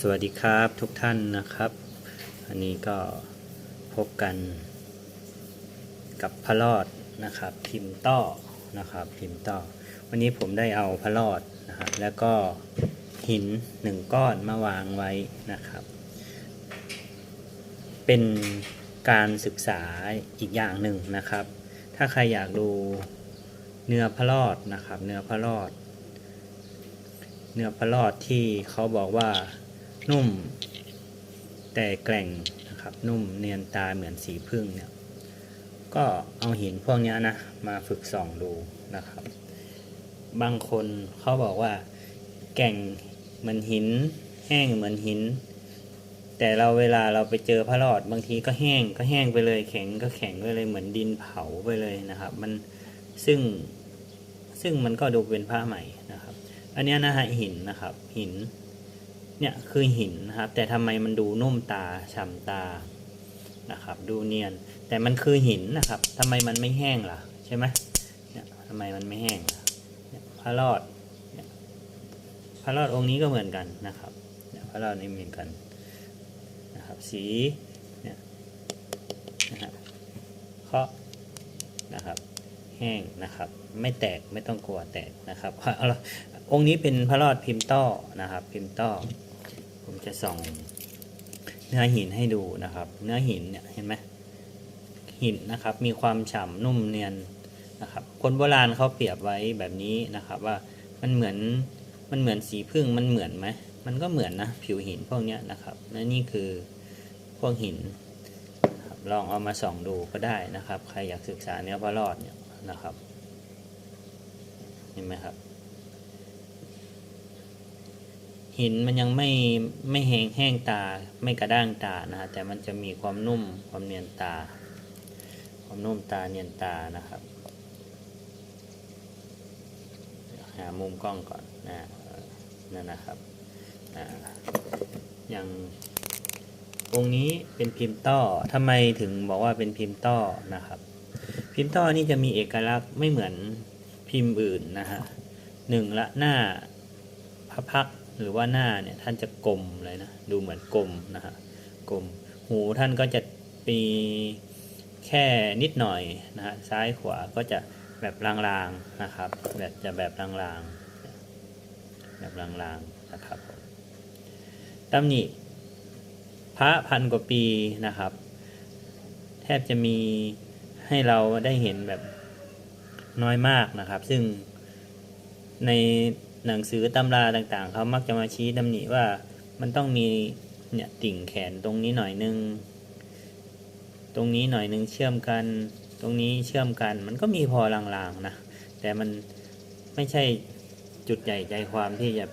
สวัสดีครับทุกท่านนะครับ อันนี้ก็พบกันกับพระรอดนะครับ พิมพ์ต้อนะครับพิมพ์ต้อวันนี้ผมได้เอาพระรอดนะครับแล้วก็หินหนึ่งก้อนมาวางไว้นะครับ เป็นการศึกษาอีกอย่างหนึ่งนะครับ ถ้าใครอยากดูเนื้อพระรอดนะครับ เนื้อพระรอดเนื้อพระรอดที่เขาบอกว่า นุ่ม แต่แกร่งนะครับ นุ่มเนียนตาเหมือนสีพึ่งเนี่ย ก็เอาหินพวกนี้นะ มาฝึกส่องดูนะครับ บางคนเขาบอกว่า แก่งเหมือนหิน แห้งเหมือนหิน แต่เราเวลาเราไปเจอพระรอดบางทีก็แห้งก็แห้งไปเลย แข็งก็แข็งไปเลยเหมือนดินเผาไปเลยนะครับ มันซึ่งซึ่งมันก็ดูเป็นผ้าใหม่นะครับ อันนี้นะฮะหินนะครับหิน เนี่ยคือหินนะครับ แต่ทำไมมันดูนุ่มตาฉ่ำตานะครับ ดูเนียน แต่มันคือหินนะครับทำไมมันไม่แห้งล่ะ ใช่ไหมเนี่ยทำไมมันไม่แห้งพระรอดพระรอดองค์นี้ก็เหมือนกันนะครับพระรอดนี่เหมือนกันนะครับสีเนี่ยนะฮะเคาะนะครับแห้งนะครับไม่แตกไม่ต้องกลัวแตกนะครับเอาละองค์นี้เป็นพระรอดพิมพ์ต้อนะครับ พิมพ์ต้อ ผมจะส่องเนื้อหินให้ดูนะครับ เนื้อหินเนี่ยเห็นไหมหินนะครับ มีความฉ่ำนุ่มเนียนนะครับ คนโบราณเขาเปรียบไว้แบบนี้นะครับ ว่ามันเหมือนมันเหมือนสีพึ่งมันเหมือนไหมมันก็เหมือนนะผิวหินพวกนี้นะครับและนี่คือพวกหินลองเอามาส่องดูก็ได้นะครับ ใครอยากศึกษาเนื้อพระรอดเนี่ยนะครับ เห็นไหมครับ หินมันยังไม่ไม่แห้งแห้งตาไม่กระด้างตานะฮะแต่มันจะมีความนุ่มความเนียนตา ความนุ่มตาเนียนตานะครับ หามุมกล้องก่อนนะนั่นนะครับอย่างองค์นี้เป็นพิมพ์ต้อทำไมถึงบอกว่าเป็นพิมพ์ต้อนะครับ พิมพ์ต้อนี่จะมีเอกลักษณ์ไม่เหมือนพิมพ์อื่นนะฮะหนึ่งละหน้าพระพัก หรือว่าหน้าเนี่ยท่านจะกลมเลยนะดูเหมือนกลมนะฮะกลมหูท่านก็จะมีแค่นิดหน่อยนะฮะซ้ายขวาก็จะแบบลางๆนะครับ แบบจะแบบลางๆแบบลางๆนะครับตำหนิพระพันกว่าปีนะครับ แทบจะมีให้เราได้เห็นแบบน้อยมากนะครับ ซึ่งในหนังสือตำราต่างๆ เขามักจะมาชี้ตำหนิว่ามันต้องมีเนี่ยติ่งแขนตรงนี้หน่อยนึง ตรงนี้หน่อยนึงเชื่อมกัน ตรงนี้เชื่อมกัน มันก็มีพอลางๆนะ แต่มันไม่ใช่จุดใหญ่ใจความที่จะ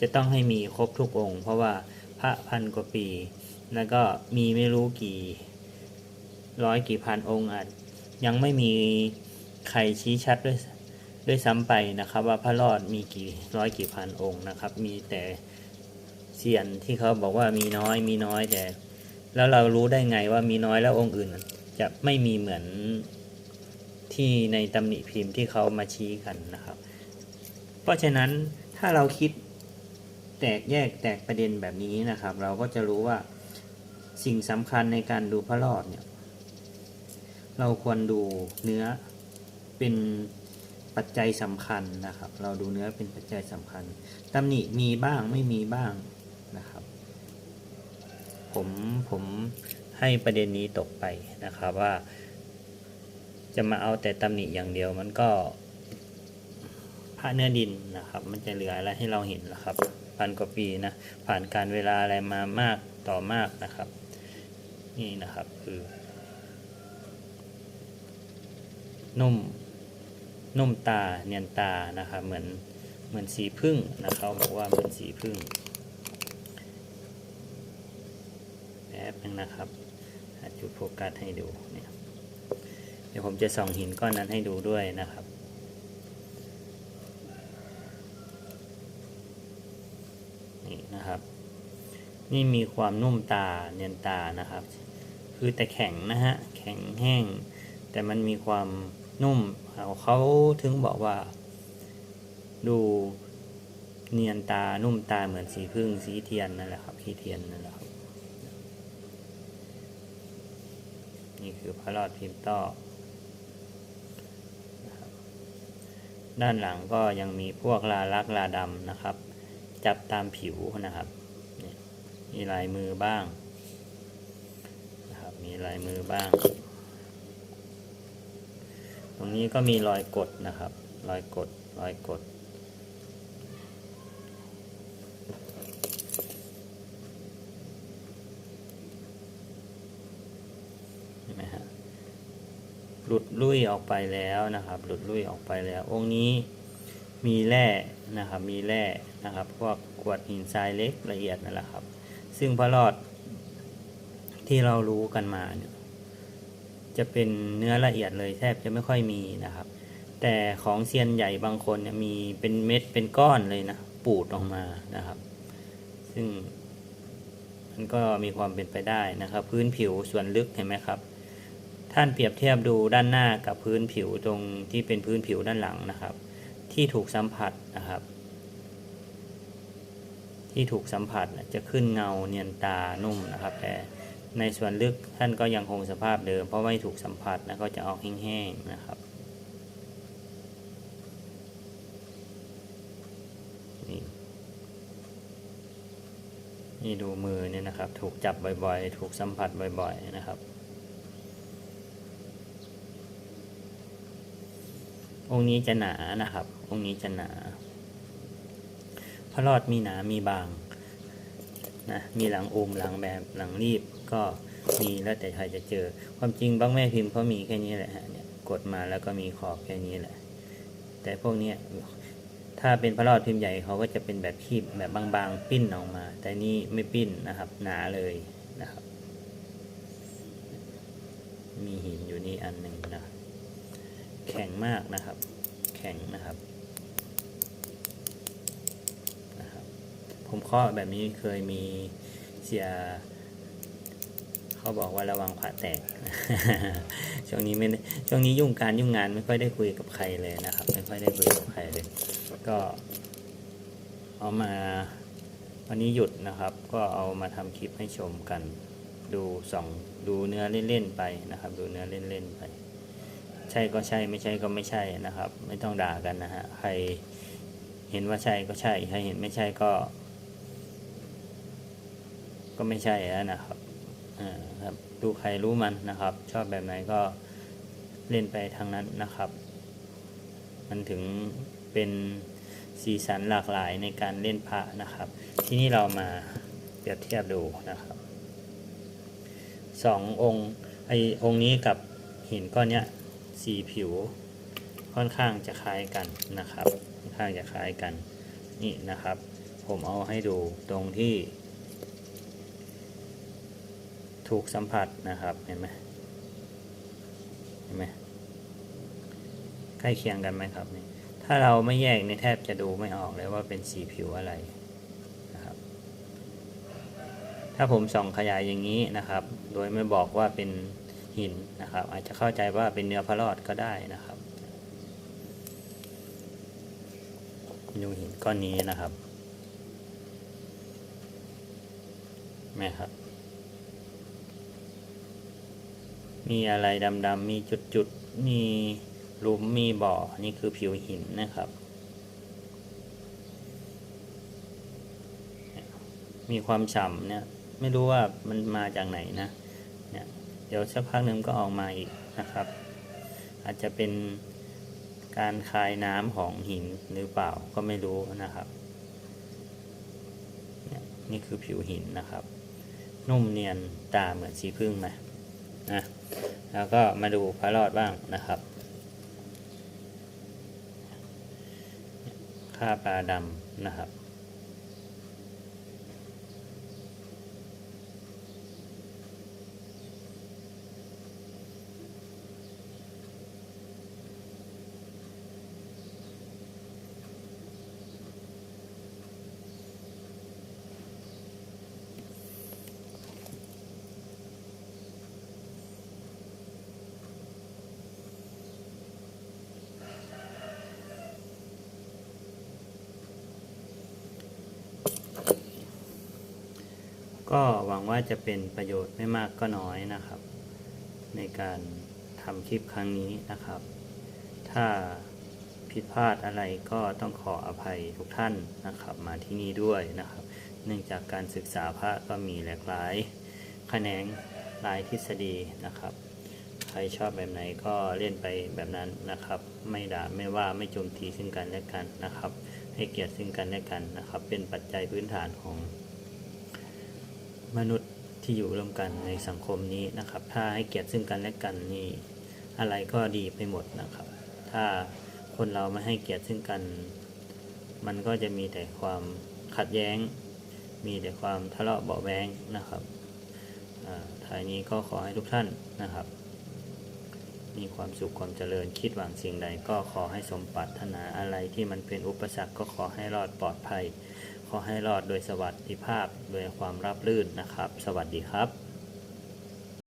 จะต้องให้มีครบทุกองค์ เพราะว่าพระพันกว่าปี แล้วก็มีไม่รู้กี่ร้อยกี่พันองค์อาจยังไม่มีใครชี้ชัดด้วย ด้วยซ้ำไปนะครับ ว่าพระรอดมีกี่ร้อยกี่พันองค์นะครับ มีแต่เสียนที่เขาบอกว่ามีน้อยมีน้อยแต่ แล้วเรารู้ได้ไงว่ามีน้อยแล้วองค์อื่น จะไม่มีเหมือนที่ในตำหนิพิมพ์ที่เขามาชี้กันนะครับ เพราะฉะนั้นถ้าเราคิดแตกแยกแตกประเด็นแบบนี้นะครับ เราก็จะรู้ว่าสิ่งสำคัญในการดูพระรอดเนี่ย เราควรดูเนื้อเป็น ปัจจัยสำคัญนะครับ เราดูเนื้อเป็นปัจจัยสำคัญตำหนิมีบ้างไม่มีบ้างนะครับ ผมผมให้ประเด็นนี้ตกไปนะครับว่า จะมาเอาแต่ตำหนิอย่างเดียวมันก็พระเนื้อดินนะครับ มันจะเหลืออะไรให้เราเห็นละครับพันกว่าปีนะผ่านการเวลาอะไรมามากต่อมากนะครับ นี่นะครับคือนุ่ม นุ่มตาเนียนตานะครับเหมือนเหมือนสีพึ่งนะเขาบอกว่าเหมือนสีพึ่งแป๊บนึงนะครับหาจุดโฟกัสให้ดูเนี่ยเดี๋ยวผมจะส่องหินก้อนนั้นให้ดูด้วยนะครับนี่นะครับ นี่มีความนุ่มตาเนียนตานะครับ คือแต่แข็งนะฮะแข็งแห้ง แต่มันมีความ นุ่มเขาถึงบอกว่า ดูเนียนตานุ่มตาเหมือนสีพึ่งสีเทียนนั่นแหละครับขี้เทียนนั่นแหละครับ นี่คือพระรอดพิมพ์ต้อด้านหลังก็ยังมีพวกลาลักลาดำนะครับ จับตามผิวนะครับมีลายมือบ้างนะครับ มีลายมือบ้าง ตรงนี้ก็มีรอยกดนะครับ รอยกด รอยกด เห็นไหมฮะ หลุดลุ่ยออกไปแล้วนะครับ หลุดลุ่ยออกไปแล้ว องค์นี้มีแร่นะครับ มีแร่นะครับ พวกกวดหินทรายเล็กละเอียดนั่นแหละครับ ซึ่งพระรอดที่เรารู้กันมาเนี่ย จะเป็นเนื้อละเอียดเลยแทบจะไม่ค่อยมีนะครับ แต่ของเซียนใหญ่บางคนเนี่ยมีเป็นเม็ดเป็นก้อนเลยนะปูดออกมานะครับ ซึ่งมันก็มีความเป็นไปได้นะครับ พื้นผิวส่วนลึกเห็นไหมครับ ท่านเปรียบเทียบดูด้านหน้ากับพื้นผิวตรงที่เป็นพื้นผิวด้านหลังนะครับ ที่ถูกสัมผัสนะครับ ที่ถูกสัมผัสจะขึ้นเงาเนียนตานุ่มนะครับ แต่ ในส่วนลึกท่านก็ยังคงสภาพเดิม เพราะไม่ถูกสัมผัสนะก็จะออกแห้งๆนะครับนี่นี่ดูมือเนี่ยนะครับ ถูกจับบ่อยๆ ถูกสัมผัสบ่อยๆนะครับ องค์นี้จะหนานะครับ องค์นี้จะหนาพระรอดมีหนามีบางนะมีหลังอมหลังแบบหลังรีบ ก็มีแล้วแต่ใครจะเจอ ความจริงบางแม่พิมพ์เขามีแค่นี้แหละฮะเนี่ยกดมาแล้วก็มีขอบแค่นี้แหละ แต่พวกเนี้ยถ้าเป็นพระรอดพิมพ์ใหญ่เขาก็จะเป็นแบบคีบแบบบางๆ ปิ้นออกมา แต่นี่ไม่ปิ้นนะครับ หนาเลยนะครับ มีหินอยู่นี่อันหนึ่งนะแข็งมากนะครับ แข็งนะครับนะครับ ผมเคาะแบบนี้เคยมีเสีย เขาบอกว่าระวังพระแตก ช่วงนี้ไม่ช่วงนี้ยุ่งการยุ่งงานไม่ค่อยได้คุยกับใครเลยนะครับ ไม่ค่อยได้คุยกับใครเลย ก็เอามาวันนี้หยุดนะครับ ก็เอามาทำคลิปให้ชมกัน ดูสองดูเนื้อเล่นๆไปนะครับ ดูเนื้อเล่นๆไป ใช่ก็ใช่ไม่ใช่ก็ไม่ใช่นะครับ ไม่ต้องด่ากันนะฮะใครเห็นว่าใช่ก็ใช่ ใครเห็นไม่ใช่ก็ ก็ไม่ใช่แล้วนะครับ ครับดูใครรู้มันนะครับ ชอบแบบไหนก็เล่นไปทางนั้นนะครับ มันถึงเป็นสีสันหลากหลายในการเล่นพระนะครับ ที่นี่เรามาเปรียบเทียบดูนะครับสององค์ไอองค์นี้กับหินก้อนเนี้ยสีผิวค่อนข้างจะคล้ายกันนะครับ ค่อนข้างจะคล้ายกันนี่นะครับ ผมเอาให้ดูตรงที่ ถูกสัมผัสนะครับเห็นไหมเห็นไหมใกล้เคียงกันไหมครับนี่ถ้าเราไม่แยกนี่แทบจะดูไม่ออกเลยว่าเป็นสีผิวอะไรนะครับ ถ้าผมส่องขยายอย่างนี้นะครับ โดยไม่บอกว่าเป็นหินนะครับ อาจจะเข้าใจว่าเป็นเนื้อพระรอดก็ได้นะครับดูหินก้อนนี้นะครับแม่ครับ มีอะไรดำๆ มีจุดๆ มีหลุม มีบ่อ นี่คือผิวหินนะครับ มีความฉ่ำเนี่ย ไม่รู้ว่ามันมาจากไหนนะ เนี่ย เดี๋ยวสักพักหนึ่งก็ออกมาอีกนะครับ อาจจะเป็นการคายน้ำของหินหรือเปล่าก็ไม่รู้นะครับเนี่ยนี่คือผิวหินนะครับ นุ่มเนียนตาเหมือนสีพึ่งไหมนะ แล้วก็มาดูพระรอดบ้างนะครับค่าปลาดำนะครับ ก็หวังว่าจะเป็นประโยชน์ไม่มากก็น้อยนะครับ ในการทำคลิปครั้งนี้นะครับ ถ้าผิดพลาดอะไรก็ต้องขออภัยทุกท่านนะครับ มาที่นี่ด้วยนะครับ เนื่องจากการศึกษาพระก็มีหลากหลายแขนงหลายทฤษฎีนะครับ ใครชอบแบบไหนก็เล่นไปแบบนั้นนะครับ ไม่ด่าไม่ว่าไม่โจมตีซึ่งกันและกันนะครับ ให้เกียรติซึ่งกันและกันนะครับ เป็นปัจจัยพื้นฐานของ มนุษย์ที่อยู่ร่วมกันในสังคมนี้นะครับ ถ้าให้เกียรติซึ่งกันและกันนี่อะไรก็ดีไปหมดนะครับ ถ้าคนเราไม่ให้เกียรติซึ่งกัน มันก็จะมีแต่ความขัดแย้ง มีแต่ความทะเลาะเบาแวงนะครับท้ายนี้ก็ขอให้ทุกท่านนะครับ มีความสุขความเจริญคิดหวังสิ่งใด ก็ขอให้สมปรารถนาอะไรที่มันเป็นอุปสรรคก็ขอให้รอดปลอดภัย ขอให้รอดโดยสวัสดิภาพโดยความรับรื่นนะครับ สวัสดีครับ